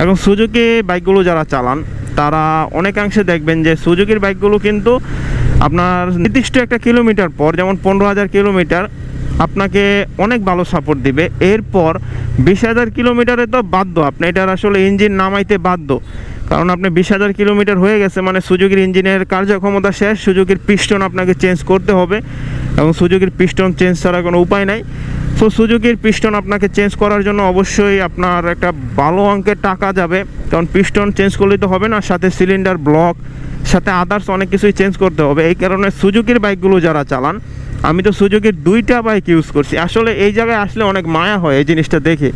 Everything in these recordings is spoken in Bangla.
এখন সুজুকি বাইকগুলো যারা চালান, তারা অনেকাংশে দেখবেন যে সুজুকির বাইকগুলো কিন্তু আপনার নির্দিষ্ট একটা কিলোমিটার পর, যেমন পনেরো হাজার কিলোমিটার, আপনাকে অনেক ভালো সাপোর্ট দিবে। এরপর বিশ হাজার কিলোমিটারে তো বাধ্য, আপনি এটার আসলে ইঞ্জিন নামাইতে বাধ্য। কারণ আপনি বিশ হাজার কিলোমিটার হয়ে গেছে মানে সুজুকির ইঞ্জিনের কার্যক্ষমতা শেষ, সুজুকির পিস্টন আপনাকে চেঞ্জ করতে হবে। এবং সুজুকির পিস্টন চেঞ্জ ছাড়া কোনো উপায় নাই। সো সুজুকির পিস্টন আপনাকে চেঞ্জ করার জন্য অবশ্যই আপনার একটা ভালো অঙ্কের টাকা যাবে। কারণ পিস্টন চেঞ্জ করলেই তো হবে না, সাথে সিলিন্ডার ব্লক সাথে আদার্স অনেক কিছুই চেঞ্জ করতে হবে। এই কারণে সুজুকির বাইকগুলো যারা চালান, আমি তো সুজুকির দুইটা বাইক ইউজ করছি। আসলে এই জায়গায় আসলে অনেক মায়া হয় এই জিনিসটা দেখে।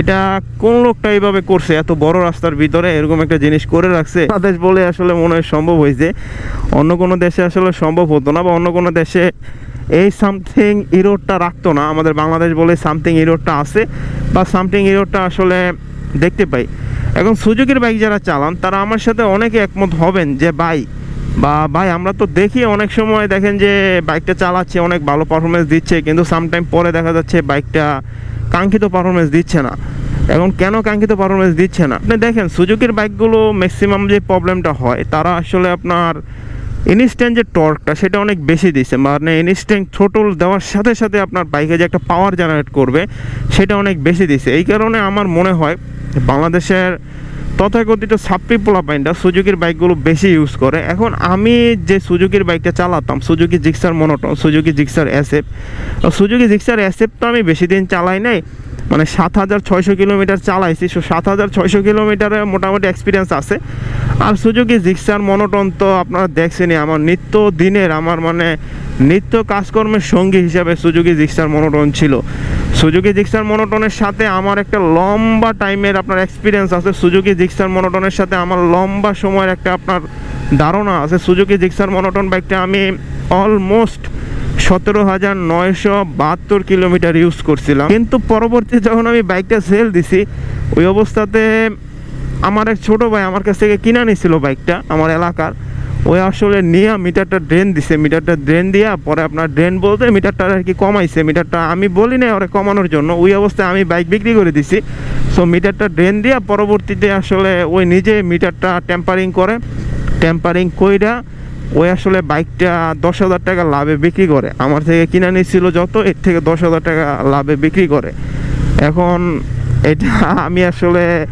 এটা কোন লোকটা এইভাবে করছে? এত বড় রাস্তার ভিতরে এরকম একটা জিনিস করে রাখছে? বাংলাদেশ বলে আসলে মনে হয় সম্ভব হয়েছে। অন্য কোনো দেশে আসলে সম্ভব হতো না বা অন্য কোনো দেশে এই সামথিং ইরোডটা রাখতো না। আমাদের বাংলাদেশ বলে সামথিং ইরোডটা আছে বা সামথিং ইরোডটা আসলে দেখতে পাই। এখন সুজুকির বাইক যারা চালান, তারা আমার সাথে অনেকে একমত হবেন যে বাইক বা ভাই, আমরা তো দেখি অনেক সময় দেখেন যে বাইকটা চালাচ্ছে, অনেক ভালো পারফরমেন্স দিচ্ছে, কিন্তু সামটাইম পরে দেখা যাচ্ছে বাইকটা কাঙ্ক্ষিত পারফরমেন্স দিচ্ছে না। এখন কেন কাঙ্ক্ষিত পারফরমেন্স দিচ্ছে না? আপনি দেখেন, সুজুকির বাইকগুলো ম্যাক্সিমাম যে প্রবলেমটা হয়, তারা আসলে আপনার ইনস্ট্যান্ট যে টর্কটা সেটা অনেক বেশি দিচ্ছে। মানে ইনস্ট্যান্ট থ্রোটল দেওয়ার সাথে সাথে আপনার বাইকে যে একটা পাওয়ার জেনারেট করবে, সেটা অনেক বেশি দিচ্ছে। এই কারণে আমার মনে হয় বাংলাদেশের তথাকথিত সাপ্রি পোলাপাইনটা সুজুকির বাইকগুলো বেশি ইউজ করে। এখন আমি যে সুজুকির বাইকটা চালাতাম, Suzuki Gixxer monotone, Suzuki Gixxer অ্যাসেপ Suzuki Gixxer অ্যাসেপ তো আমি বেশি দিন চালাই নাই। মানে সাত হাজার ছয়শো কিলোমিটার চালাইছি। সো সাত হাজার ছয়শো কিলোমিটারে মোটামুটি এক্সপিরিয়েন্স আছে। আর সুজুকি, জিক্সার, মনোটন তো আপনারা দেখছেনই, আমার নিত্য দিনের, আমার মানে নিত্য কাজকর্মের সঙ্গী হিসাবে সুজুকি, জিক্সার, মনোটন ছিল। সুজুকি, জিক্সার, মনোটনের সাথে আমার একটা লম্বা টাইমের আপনার এক্সপিরিয়েন্স আছে। সুজুকি, জিক্সার, মনোটনের সাথে আমার লম্বা সময়ের একটা আপনার ধারণা আছে। সুজুকি, জিক্সার, মনোটন বাইকটা আমি অলমোস্ট সতেরো হাজার নয়শো বাহাত্তর কিলোমিটার ইউজ করছিলাম। কিন্তু পরবর্তী যখন আমি বাইকটা সেল দিছি, ওই অবস্থাতে আমার এক ছোটো ভাই আমার কাছ থেকে কিনে নিছিল বাইকটা আমার এলাকার। ওই আসলে নিয়ে মিটারটা ড্রেন দিছে। মিটারটা ড্রেন দিয়া পরে আপনার ড্রেন বলতে মিটারটা আর কি কমাইছে। মিটারটা আমি বলি না ওরা কমানোর জন্য। ওই অবস্থায় আমি বাইক বিক্রি করে দিছি। সো মিটারটা ড্রেন দিয়া পরবর্তীতে আসলে ওই নিজে মিটারটা টেম্পারিং করে টেম্পারিং কইরা ওই আসলে বাইকটা দশ হাজার টাকা লাভে বিক্রি করে। আমার থেকে কিনা নিয়েছিল যত, এর থেকে দশ হাজার টাকা লাভে বিক্রি করে। এখন এটা আমি আসলে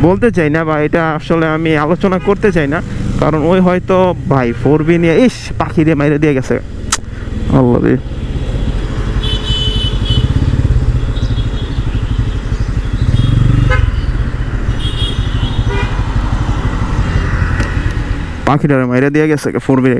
বলতে চাই না বা এটা আসলে আমি আলোচনা করতে চাই না। কারণ ওই হয়তো ভাই ফোর বি নিয়ে, ইস, পাখি দিয়ে মাইরে দিয়ে গেছে। আল্লাহ পাখিটারে মাইরে দিয়ে গেছে ফোর বি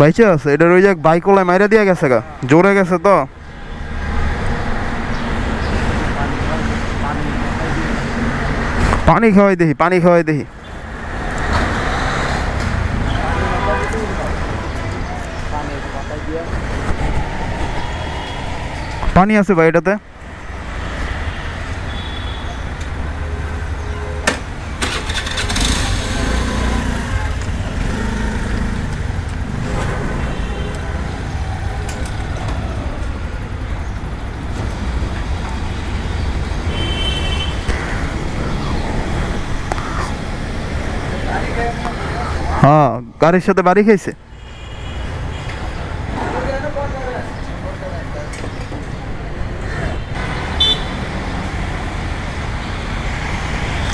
বাইচে আছে, এটার ওই বাইক ওলায় মাইরা দিয়ে গেছে গা, জোরে গেছে তো। পানি খাওয়াই দেখি পানি খাওয়াই দেখি পানি আছে ভাই এটাতে হ্যাঁ গাড়ির সাথে বাড়ি খাইছে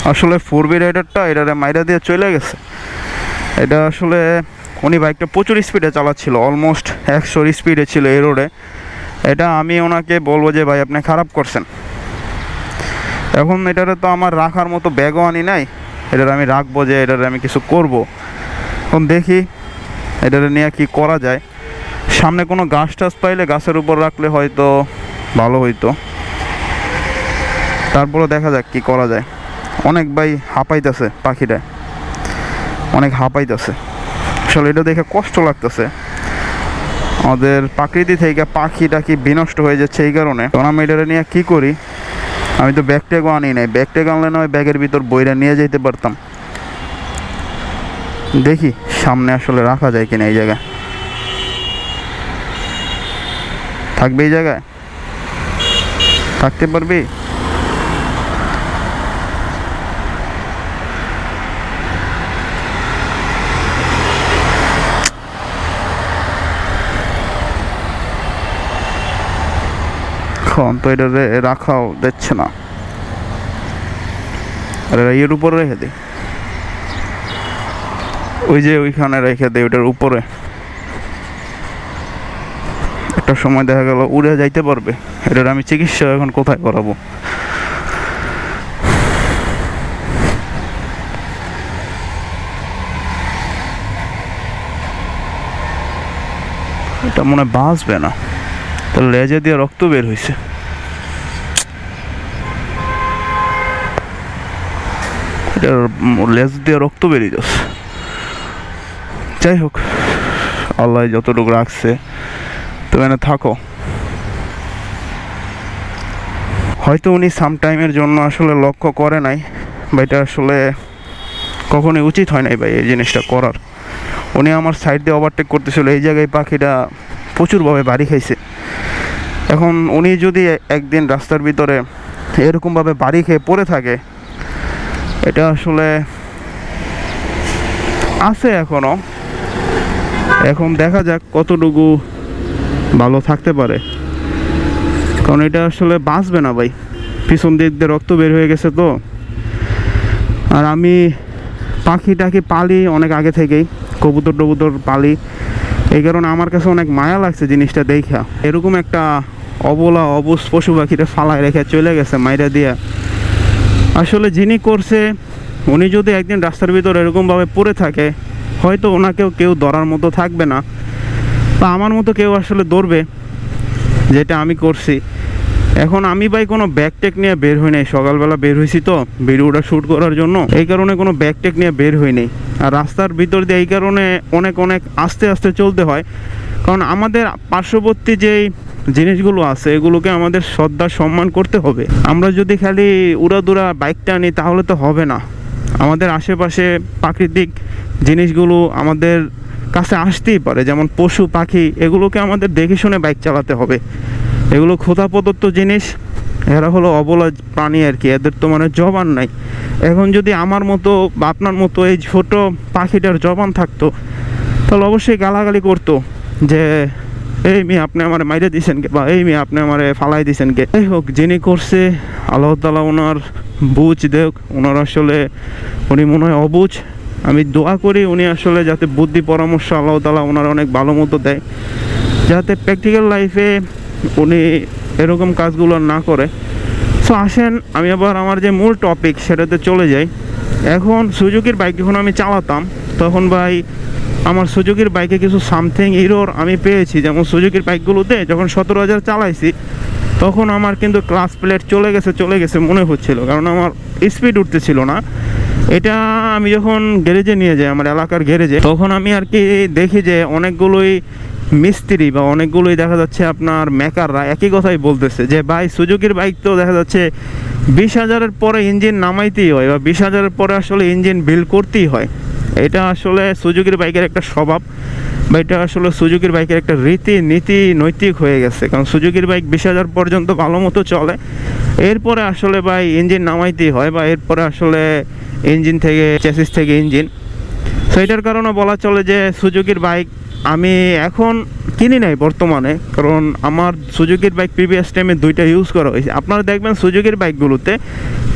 আসলে ফোর বি রাইডারটা এটারে মাইরা দিয়ে চলে গেছে। এটা আসলে উনি বাইকটা প্রচুর স্পিডে চালাচ্ছিল অলমোস্ট একশোর স্পিডে ছিল এই রোডে এটা আমি ওনাকে বলব যে, ভাই, আপনি খারাপ করছেন। এখন এটারে তো আমার রাখার মতো ব্যাগও আনি নাই। এটার আমি রাখব যে, এটারে আমি কিছু করব। এখন দেখি এটারে নিয়ে কি করা যায়। সামনে কোনো গাছ টাছ পাইলে গাছের উপর রাখলে হয়তো ভালো হইতো। তারপরে দেখা যাক কি করা যায়। অনেক ভাই হাঁপাইতেছে পাখিটা। অনেক হাঁপাইতেছে। আসলে এটা দেখে কষ্ট লাগতেছে। আমাদের প্রাকৃতি থেকে পাখি টাকি বিনষ্ট হয়ে যাচ্ছে এই কারণে। তখন আমি এটা নিয়ে কী করি? আমি তো ব্যাগ আনি নাই। ব্যাগ ট্যাগ আনলে নয় ব্যাগের ভিতর বইরা নিয়ে যেতে পারতাম। দেখি সামনে আসলে রাখা যায় কিনা এই জায়গায়। থাকবে এই জায়গায়? থাকতে পারবি? তো এটা রাখাও দিচ্ছে না। উপরে রেখে দে। ওই যে ওইখানে রেখে দে ওটার উপরে। একটা সময় দেখা গেল, উড়ে যাইতে পারবে। এটার আমি চিকিৎসা এখন কোথায় করাবো? এটা মনে বাঁচবে না। তার লেজে দিয়ে রক্ত বের হয়েছে এটার লেজ দিয়ে রক্ত বেরিয়ে যাচ্ছে। যাই হোক আল্লাহ যতটুকু রাখছে, তুমি এনে থাকো। হয়তো উনি সাম টাইমের জন্য আসলে লক্ষ্য করে নাই বা এটা আসলে কখনোই উচিত হয় নাই ভাই এই জিনিসটা করার। উনি আমার সাইড দিয়ে ওভারটেক করতেছিল, এই জায়গায় পাখিটা প্রচুরভাবে বাড়ি খাইছে। এখন উনি যদি একদিন রাস্তার ভিতরে এরকমভাবে বাড়ি খেয়ে পড়ে থাকে এটা আসলে আছে এখনও। এখন দেখা যাক কতটুকু ভালো থাকতে পারে। কারণ এটা আসলে বাঁচবে না ভাই। পিছন দিক দিয়ে রক্ত বের হয়ে গেছে তো। আর আমি পাখি টাখি পালি অনেক আগে থেকেই, কবুতর টবুতর পালি। এই কারণে আমার কাছে অনেক মায়া লাগছে জিনিসটা দেখা। এরকম একটা অবলা, অবুজ পশু পাখিটা ফালায় রেখে চলে গেছে, মাইরা দিয়া। আসলে যিনি করছে, উনি যদি একদিন রাস্তার ভিতর এরকমভাবে পড়ে থাকে, হয়তো ওনাকেও কেউ ধরার মতো থাকবে না। বা আমার মতো কেউ আসলে ধরবে, যেটা আমি করছি। এখন আমি ভাই কোনো ব্যাগ টেক নিয়ে বের হই নাই। সকালবেলা বের হয়েছি তো, ভিডিওটা শ্যুট করার জন্য। এই কারণে কোনো ব্যাগ টেক নিয়ে বের হই নাই। আর রাস্তার ভিতর দিয়ে এই কারণে অনেক অনেক আস্তে আস্তে চলতে হয়। কারণ আমাদের পার্শ্ববর্তী যেই জিনিসগুলো আছে, এগুলোকে আমাদের শ্রদ্ধা, সম্মান করতে হবে। আমরা যদি খালি উড়াদুরা বাইকটা আনি, তাহলে তো হবে না। আমাদের আশেপাশে প্রাকৃতিক জিনিসগুলো আমাদের কাছে আসতেই পারে, যেমন পশু, পাখি, এগুলোকে আমাদের দেখে শুনে বাইক চালাতে হবে। এগুলো খোদা প্রদত্ত জিনিস, এরা হলো অবলা প্রাণী আর কি, এদের তো মানে জবান নাই। এখন যদি আমার মতো বা আপনার মতো এই ছোট পাখিটার জবান থাকতো, তাহলে অবশ্যই গালাগালি করতো যে এই মেয়ে আপনি আমার মাইরে দিছেন কে? বা এই মেয়ে আপনি আমার ফালাই দিয়েছেন কে? যাই হোক, যিনি করছে আল্লাহ তালা ওনার বুঝ দেখ ওনার আসলে, উনি মনে হয় অবুঝ। আমি দোয়া করি উনি আসলে যাতে বুদ্ধি পরামর্শ আল্লাহ তালা ওনার অনেক ভালো মতো দেয়। যাতে প্র্যাকটিক্যাল লাইফে উনি এরকম কাজগুলো না করে। সো আসেন, আমি আবার আমার যে মূল টপিক সেটাতে চলে যাই। এখন সুজুকির বাইক যখন আমি চালাতাম, তখন ভাই আমার সুজুকির বাইকে কিছু সামথিং ইরোর আমি পেয়েছি। যেমন সুজুকির বাইকগুলোতে যখন সতেরো হাজার চালাইছি, তখন আমার কিন্তু ক্লাস প্লেট চলে গেছে চলে গেছে মনে হচ্ছিল। কারণ আমার স্পিড উঠতেছিল না। এটা আমি যখন গ্যারেজে নিয়ে যাই, আমার এলাকার গ্যারেজে তখন আমি আর কি দেখি যে অনেকগুলোই মিস্ত্রি বা অনেকগুলোই দেখা যাচ্ছে আপনার মেকাররা একই কথাই বলতেছে যে, ভাই, সুজুকির বাইক তো দেখা যাচ্ছে বিশ হাজারের পরে ইঞ্জিন নামাইতেই হয় বা বিশ হাজারের পরে আসলে ইঞ্জিন বিল করতেই হয়। এটা আসলে সুজুকির বাইকের একটা স্বভাব, বা এটা আসলে সুজুকির বাইকের একটা রীতি, নীতি, নৈতিক হয়ে গেছে। কারণ সুজুকির বাইক বিশ হাজার পর্যন্ত ভালো মতো চলে। এরপরে আসলে ভাই ইঞ্জিন নামাইতেই হয়, বা এরপরে আসলে ইঞ্জিন থেকে চেসিস থেকে ইঞ্জিন। তো এটার কারণে বলা চলে যে সুজুকির বাইক আমি এখন কিনি নাই বর্তমানে। কারণ আমার সুজুকির বাইক প্রিভিয়াস টাইমে দুইটা ইউজ করা হয়েছে। আপনারা দেখবেন সুজুকির বাইকগুলোতে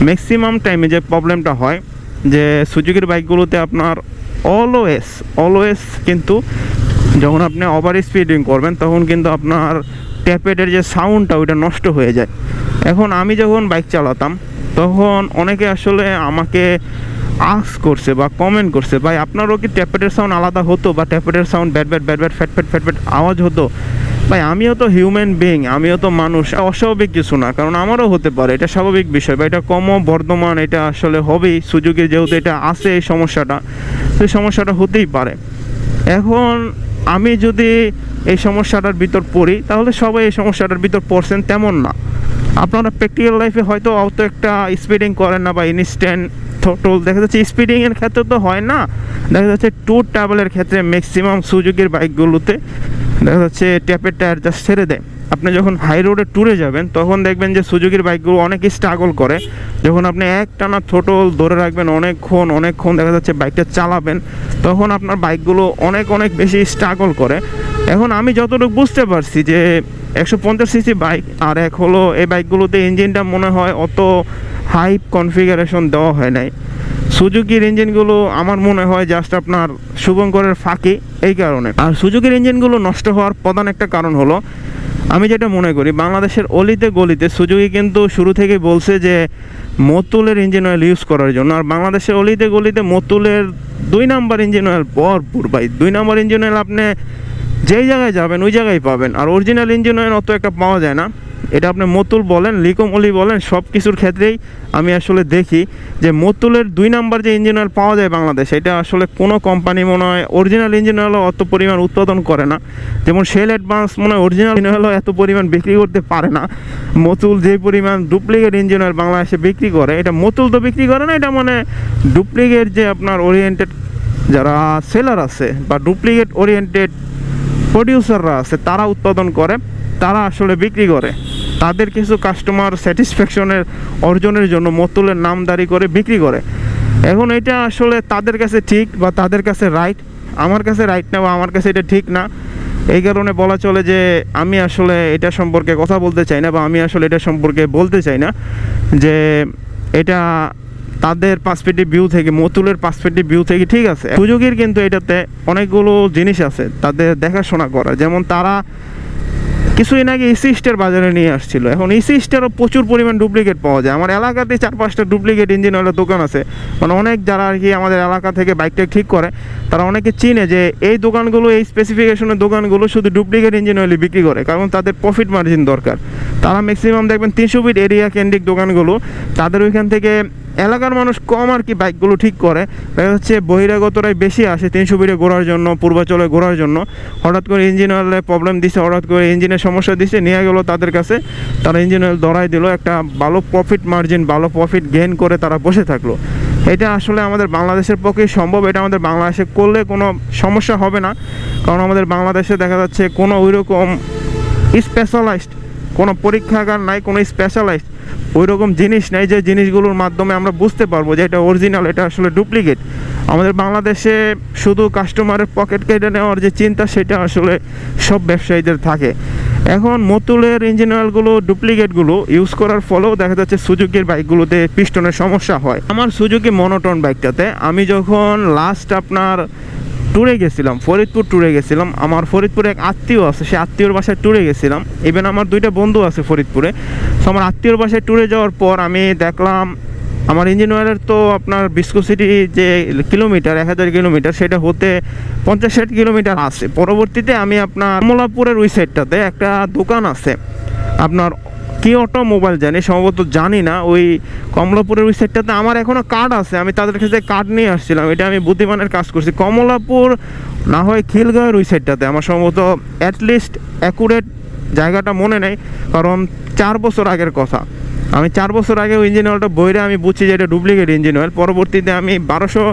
ম্যাক্সিমাম টাইমে যে প্রবলেমটা হয় যে সুজুকির বাইকগুলোতে আপনার অলওয়েজ অলওয়েজ কিন্তু যখন আপনি ওভার স্পিডিং করবেন, তখন কিন্তু আপনার ট্যাপেটের যে সাউন্ডটা ওইটা নষ্ট হয়ে যায়। এখন আমি যখন বাইক চালাতাম, তখন অনেকে আসলে আমাকে আক্স করছে বা কমেন্ট করছে, ভাই, আপনারও কি ট্যাপেটের সাউন্ড আলাদা হতো বা ট্যাপেটের সাউন্ড ব্যাট ব্যাট ব্যাট ব্যাট ফ্যাট ফ্যাট ফ্যাট ফ্যাট আওয়াজ হতো? ভাই, আমিও তো হিউম্যান বিং আমিও তো মানুষ অস্বাভাবিক কিছু না, কারণ আমারও হতে পারে, এটা স্বাভাবিক বিষয় বা এটা কম বর্ধমান, এটা আসলে হবেই, সুযোগে যেহেতু এটা আছে এই সমস্যাটা, সেই সমস্যাটা হতেই পারে। এখন আমি যদি এই সমস্যাটার ভিতর পড়ি, তাহলে সবাই এই সমস্যাটার ভিতর পড়ছেন তেমন না। আপনারা প্র্যাকটিক্যাল লাইফে হয়তো অত একটা স্পিডিং করেন না বা ইনস্ট্যান্ট থ্রোটল দেখা যাচ্ছে স্পিডিংয়ের ক্ষেত্রে তো হয় না, দেখা যাচ্ছে ট্যুর ট্রাভেলের ক্ষেত্রে ম্যাক্সিমাম সুযোগের বাইকগুলোতে দেখা যাচ্ছে ট্যাপের টায়ার জাস্ট ছেড়ে দেয়। আপনি যখন হাই রোডে ট্যুরে যাবেন, তখন দেখবেন যে সুযোগের বাইকগুলো অনেক স্ট্রাগল করে। যখন আপনি এক টানা ধরে রাখবেন, অনেকক্ষণ অনেকক্ষণ দেখা যাচ্ছে বাইকটা চালাবেন, তখন আপনার বাইকগুলো অনেক অনেক বেশি স্ট্রাগল করে। এখন আমি যতটুকু বুঝতে পারছি যে একশো পঞ্চাশ সিসি বাইক আর এক হলো এই বাইকগুলোতে ইঞ্জিনটা মনে হয় অত হাই কনফিগারেশন দেওয়া হয় নাই। সুজুকির ইঞ্জিনগুলো আমার মনে হয় জাস্ট আপনার শুভঙ্করের ফাঁকি এই কারণে। আর সুজুকির ইঞ্জিনগুলো নষ্ট হওয়ার প্রধান একটা কারণ হলো, আমি যেটা মনে করি, বাংলাদেশের অলিতে গলিতে সুজুকি কিন্তু শুরু থেকেই বলছে যে মতুলের ইঞ্জিন অয়েল ইউজ করার জন্য। আর বাংলাদেশের অলিতে গলিতে মতুলের দুই নাম্বার ইঞ্জিন অয়েল ভরপুর ভাই। দুই নাম্বার ইঞ্জিন অয়েল আপনি যেই জায়গায় যাবেন, ওই জায়গায় পাবেন। আর অরিজিনাল ইঞ্জিন অয়েল অত একটা পাওয়া যায় না। এটা আপনি মতুল বলেন, লিকম অলি বলেন, সব কিছুর ক্ষেত্রেই আমি আসলে দেখি যে মতুলের দুই নাম্বার যে ইঞ্জিন অয়েল পাওয়া যায় বাংলাদেশে, এটা আসলে কোনো কোম্পানি মনে হয় অরিজিনাল ইঞ্জিন অয়েলও অত পরিমাণ উৎপাদন করে না। যেমন সেল অ্যাডভান্স মনে হয় অরিজিনাল ইঞ্জিন অয়েলও এত পরিমাণ বিক্রি করতে পারে না। মতুল যে পরিমাণ ডুপ্লিকেট ইঞ্জিন অয়েল বাংলাদেশে বিক্রি করে, এটা মতুল তো বিক্রি করে না, এটা মানে ডুপ্লিকেট যে আপনার ওরিয়েন্টেড যারা সেলার আছে বা ডুপ্লিকেট ওরিয়েন্টেড প্রডিউসাররা আছে, তারা উৎপাদন করে, তারা আসলে বিক্রি করে। তাদের কিছু কাস্টমার স্যাটিসফ্যাকশনের অর্জনের জন্য মতুলের নামদারি করে বিক্রি করে। এখন এটা আসলে তাদের কাছে ঠিক বা তাদের কাছে রাইট আমার কাছে রাইট না বা আমার কাছে এটা ঠিক না? এই কারণে বলা চলে যে আমি আসলে এটা সম্পর্কে কথা বলতে চাই না বা আমি আসলে এটা সম্পর্কে বলতে চাই না যে এটা তাদের পার্সপেক্টিভ ভিউ থেকে, মতুলের পার্সপেক্টিভ ভিউ থেকে ঠিক আছে। সুযোগের কিন্তু এটাতে অনেকগুলো জিনিস আছে তাদের দেখাশোনা করা যেমন তারা কিছুদিন আগে ইসি স্টার বাজারে নিয়ে আসছিল। এখন ইসি স্টারও প্রচুর পরিমাণ ডুপ্লিকেট পাওয়া যায়। আমার এলাকাতে চার পাঁচটা ডুপ্লিকেট ইঞ্জিন অয়েলের দোকান আছে। মানে অনেক যারা আর কি আমাদের এলাকা থেকে বাইকটা ঠিক করে, তারা অনেকে চিনে যে এই দোকানগুলো, এই স্পেসিফিকেশনের দোকানগুলো শুধু ডুপ্লিকেট ইঞ্জিন অয়েলই বিক্রি করে, কারণ তাদের প্রফিট মার্জিন দরকার। তারা ম্যাক্সিমাম দেখবেন তিনশো ফিট এরিয়া কেন্দ্রিক দোকানগুলো, তাদের ওইখান থেকে এলাকার মানুষ কম আর কি বাইকগুলো ঠিক করে। দেখা যাচ্ছে বহিরাগতরাই বেশি আসে তিনশো ফিটে ঘোরার জন্য, পূর্বাচলে ঘোরার জন্য। হঠাৎ করে ইঞ্জিন অয়েলে প্রবলেম দিছে, হঠাৎ করে ইঞ্জিনের সমস্যা দিছে, নিয়ে গেলো তাদের কাছে। তারা ইঞ্জিন অয়েল ধরাই দিল, একটা ভালো প্রফিট মার্জিন ভালো প্রফিট গেইন করে তারা বসে থাকল। এটা আসলে আমাদের বাংলাদেশের পক্ষে সম্ভব, এটা আমাদের বাংলাদেশে করলে কোনো সমস্যা হবে না। কারণ আমাদের বাংলাদেশে দেখা যাচ্ছে কোনো ওই রকম স্পেশালাইজড কোনো পরীক্ষাগার নাই, কোনো স্পেশালাইজ ওই রকম জিনিস নেই যে জিনিসগুলোর মাধ্যমে আমরা বুঝতে পারব যে এটা অরিজিনাল এটা আসলে ডুপ্লিকেট আমাদের বাংলাদেশে শুধু কাস্টমারের পকেট কেটে নেওয়ার যে চিন্তা, সেটা আসলে সব ব্যবসায়ীদের থাকে। এখন মতুলের ইঞ্জিন অয়েলগুলো ডুপ্লিকেটগুলো ইউজ করার ফলেও দেখা যাচ্ছে সুজুকির বাইকগুলোতে পিস্টনের সমস্যা হয়। আমার সুজুকি মনোটন বাইকটাতে আমি যখন লাস্ট আপনার ট্যুরে গেছিলাম, ফরিদপুর ট্যুরে গেছিলাম। আমার ফরিদপুরে এক আত্মীয় আছে, সে আত্মীয়র বাসায় ট্যুরে গেছিলাম। ইভেন আমার দুইটা বন্ধু আছে ফরিদপুরে। সো আমার আত্মীয়র বাসায় ট্যুরে যাওয়ার পর আমি দেখলাম, আমার ইঞ্জিন অয়েলের তো আপনার বিস্কোসিটি যে কিলোমিটার এক হাজার কিলোমিটার সেটা হতে পঞ্চাশ ষাট কিলোমিটার আছে। পরবর্তীতে আমি আপনার কমলাপুরের ওই সাইডটাতে একটা দোকান আছে। আপনার কি অটোমোবাইল জানি, সম্ভবত জানি না। ওই কমলাপুরের ওই সাইডটাতে আমার এখনও কার্ড আছে। আমি তাদের কাছে কার্ড নিয়ে আসছিলাম, এটা আমি বুদ্ধিমানের কাজ করছি। কমলাপুর না হয় খিলগাঁওয়ের ওই সাইডটাতে আমার সম্ভবত অ্যাটলিস্ট অ্যাকুরেট জায়গাটা মনে নেই, কারণ চার বছর আগের কথা। আমি চার বছর আগে ওই ইঞ্জিন অয়েলটা বইরে আমি বুঝছি যে এটা ডুপ্লিকেট ইঞ্জিন অয়েল পরবর্তীতে আমি বারোশো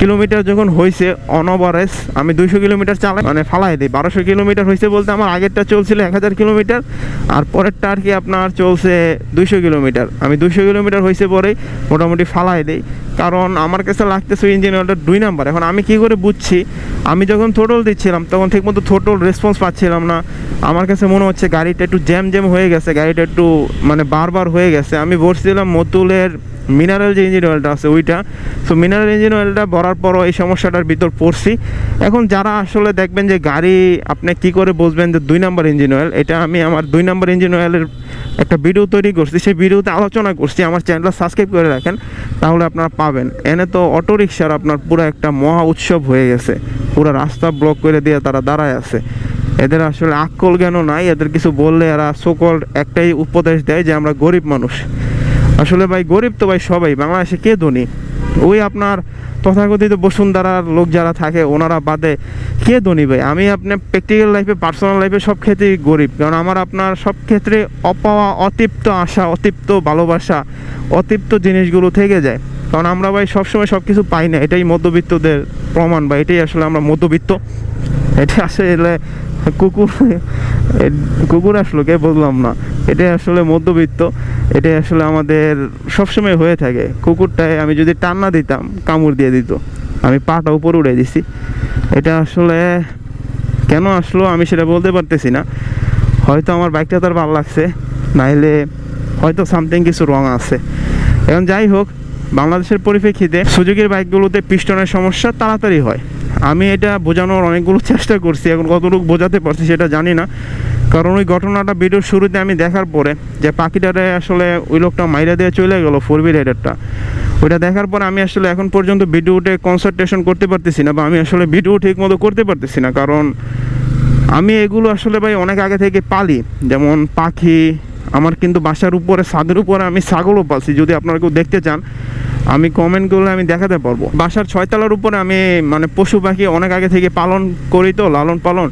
কিলোমিটার যখন হয়েছে অনওভারেজ আমি দুইশো কিলোমিটার চালাই মানে ফালাই দিই। বারোশো কিলোমিটার হয়েছে বলতে আমার আগেরটা চলছিল এক হাজার কিলোমিটার, আর পরেরটা আর কি আপনার চলছে দুইশো কিলোমিটার। আমি দুইশো কিলোমিটার হয়েছে পরেই মোটামুটি ফালাই দিই, কারণ আমার কাছে লাগতেছে ইঞ্জিন অয়েলটা দুই নাম্বার। এখন আমি কি করে বুঝছি, আমি যখন থোটল দিচ্ছিলাম, তখন ঠিকমতো থোটল রেসপন্স পাচ্ছিলাম না। আমার কাছে মনে হচ্ছে গাড়িটা একটু জ্যাম জ্যাম হয়ে গেছে, গাড়িটা একটু মানে বারবার হয়ে গেছে। আমি বসছিলাম মতুলের মিনারেল যে ইঞ্জিন অয়েলটা আছে ওইটা। সো মিনারেল ইঞ্জিন অয়েলটা ভরার পরও এই সমস্যাটার ভিতর পড়ছি। এখন যারা আসলে দেখবেন যে গাড়ি, আপনি কি করে বুঝবেন যে দুই নাম্বার ইঞ্জিন অয়েল এটা আমি আমার দুই নাম্বার ইঞ্জিন অয়েলের একটা ভিডিও তৈরি করছি। সেই ভিডিওতে আলোচনা করছি। আমার চ্যানেলটা সাবস্ক্রাইব করে রাখেন, তাহলে আপনারা পাবেন। এনে তো অটো রিক্সার আপনার পুরো একটা মহা উৎসব হয়ে গেছে। পুরো রাস্তা ব্লক করে দিয়ে তারা দাঁড়ায় আছে। এদের আসলে আকল জ্ঞান নাই। এদের কিছু বললে এরা সকল একটাই উপদেশ দেয় যে আমরা গরিব মানুষ। আসলে ভাই, গরিব তো ভাই সবাই, বাংলাদেশে কে ধনী? ওই আপনার তথাকথিত বসুন্ধরার লোক যারা থাকে, ওনারা বাদে কে ধনী ভাই? আমি আপনার প্র্যাকটিক্যাল লাইফে পার্সোনাল লাইফে সব ক্ষেত্রেই গরিব। কারণ আমার আপনার সব ক্ষেত্রে অপাওয়া অতৃপ্ত আশা, অতৃপ্ত ভালোবাসা, অতৃপ্ত জিনিসগুলো থেকে যায়। কারণ আমরা ভাই সবসময় সব কিছু পাই না, এটাই মধ্যবিত্তদের প্রমাণ বা এটাই আসলে আমরা মধ্যবিত্ত। এটা আসলে কুকুর কুকুর আসলো কে বললাম না। এটাই আসলে মধ্যবিত্ত এটাই আসলে আমাদের সবসময় হয়ে থাকে। কুকুরটায় আমি যদি টান্না দিতাম, কামড় দিয়ে দিত। আমি পাটা উপরে উড়ে দিছি। এটা আসলে কেন আসলো আমি সেটা বলতে পারতেছি না। হয়তো আমার বাইকটা তার ভালো লাগছে, নাইলে হয়তো সামথিং কিছু রং আছে। এখন যাই হোক, বাংলাদেশের পরিপ্রেক্ষিতে সুযোগের বাইকগুলোতে পিস্টনের সমস্যা তাড়াতাড়ি হয়। আমি এটা বোঝানোর অনেকগুলো চেষ্টা করছি, এখন কতটুকু বোঝাতে পারছি সেটা জানি না। কারণ ওই ঘটনাটা ভিডিওর শুরুতে আমি দেখার পরে যে পাখিটারে আসলে ওই লোকটা মাইরা দিয়ে চলে গেলো ফোর বি রাইডারটা ওইটা দেখার পর আমি আসলে এখন পর্যন্ত ভিডিওতে কনসেন্ট্রেশন করতে পারতেছি না বা আমি আসলে ভিডিও ঠিক মতো করতে পারতেছি না। কারণ আমি এগুলো আসলে ভাই অনেক আগে থেকে পালি। যেমন পাখি, আমার কিন্তু বাসার উপরে, ছাদের উপরে আমি ছাগলও পালছি। যদি আপনারা কেউ দেখতে চান আমি কমেন্ট করলে আমি দেখাতে পারব। বাসার ছয়তলার উপরে আমি মানে পশু পাখি অনেক আগে থেকে পালন করি তো, লালন পালন।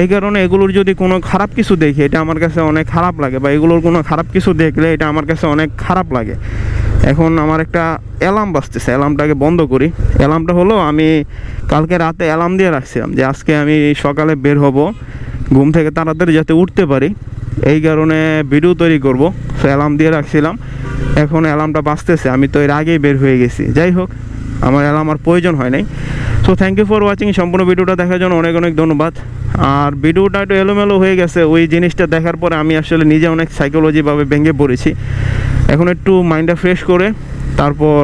এই কারণে এগুলোর যদি কোনো খারাপ কিছু দেখি, এটা আমার কাছে অনেক খারাপ লাগে বা এগুলোর কোনো খারাপ কিছু দেখলে এটা আমার কাছে অনেক খারাপ লাগে। এখন আমার একটা অ্যালার্ম বাজতেছে অ্যালার্মটাকে বন্ধ করি। অ্যালার্মটা হলো, আমি কালকে রাতে অ্যালার্ম দিয়ে রাখছিলাম যে আজকে আমি সকালে বের হব, ঘুম থেকে তাড়াতাড়ি যাতে উঠতে পারি। এই কারণে ভিডিও তৈরি করব সো অ্যালার্ম দিয়ে রাখছিলাম। এখন অ্যালার্মটা বাঁচতেছে আমি তো এর আগেই বের হয়ে গেছি। যাই হোক, আমার অ্যালার্ম আর প্রয়োজন হয় নাই। So thank you for watching সম্পূর্ণ ভিডিওটা দেখার জন্য অনেক অনেক ধন্যবাদ। আর ভিডিওটা একটু এলোমেলো হয়ে গেছে, ওই জিনিসটা দেখার পরে আমি আসলে নিজে অনেক সাইকোলজিভাবে ভেঙে পড়েছি। এখন একটু মাইন্ডটা ফ্রেশ করে, তারপর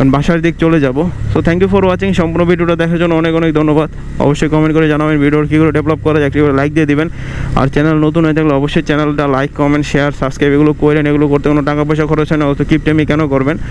এখন বাসার দিক চলে যাব। So thank you for watching সম্পূর্ণ ভিডিওটা দেখার জন্য অনেক অনেক ধন্যবাদ। অবশ্যই কমেন্ট করে জানাবেন ভিডিওর কী করে ডেভেলপ করা যায়, একটি করে লাইক দিয়ে দিবেন। আর চ্যানেল নতুন হয়ে থাকলে অবশ্যই চ্যানেলটা লাইক কমেন্ট শেয়ার সাবস্ক্রাইব এগুলো করেন। এগুলো করতে কোনো টাকা পয়সা খরচ হয় না। অত কিপটেমি কেন করবেন?